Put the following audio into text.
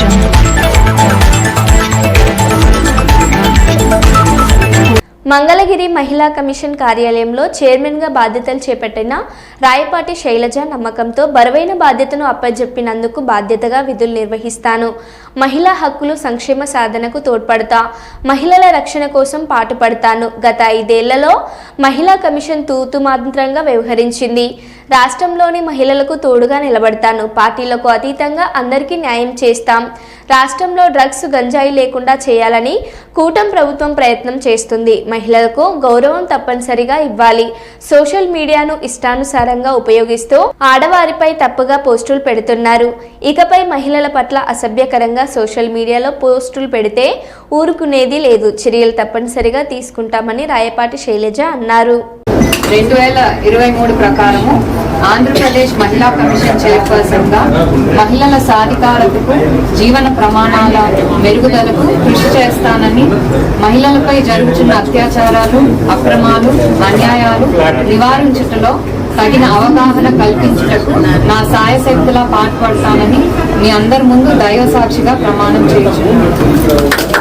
Yeah. Mangalagiri మహిళా commission కార్యాలయంలో చైర్మన్గా బాధ్యతలు చేపట్టిన రాయపాటి శైలజ నమ్మకంతో బరువైన బాధ్యతను అప్పజెప్పినందుకు బాధ్యతగా విధులు నిర్వహిస్తాను. మహిళా హక్కులు సంక్షేమ సాధనకు తోడ్పడతా మహిళల రక్షణ కోసం పాటుపడతాను. గత ఐదేళ్ళలో మహిళా కమిషన్ తూతుమాత్రంగా వ్యవహరించింది. రాష్ట్రంలోని మహిళలకు తోడుగా నిలబడతాను. పార్టీలకు అతీతంగా అందరికీ న్యాయం చేస్తాం. రాష్ట్రంలో డ్రగ్స్ గంజాయి లేకుండా చేయాలని కూటం ప్రభుత్వం ప్రయత్నం చేస్తుంది. మహిళలకు గౌరవం తప్పనిసరిగా ఇవ్వాలి. సోషల్ మీడియాను ఇష్టానుసారంగా ఉపయోగిస్తూ ఆడవారిపై తప్పుగా పోస్టులు పెడుతున్నారు. ఇకపై మహిళల పట్ల అసభ్యకరంగా సోషల్ మీడియాలో పోస్టులు పెడితే ఊరుకునేది లేదు. చర్యలు తప్పనిసరిగా తీసుకుంటామని రాయపాటి శైలజ అన్నారు. రెండు వేల ఇరవై మూడు ప్రకారము ఆంధ్రప్రదేశ్ మహిళా కమిషన్ చైర్పర్సన్గా మహిళల సాధికారతకు జీవన ప్రమాణాల మెరుగుదలకు కృషి చేస్తానని మహిళలపై జరుగుతున్న అత్యాచారాలు అక్రమాలు అన్యాయాలు నివారించుటలో తగిన అవగాహన కల్పించుటకు నా సాయశక్తులా పాటుపడతానని మీ అందరి ముందు దైవ సాక్షిగా ప్రమాణం చేయించుకున్నాను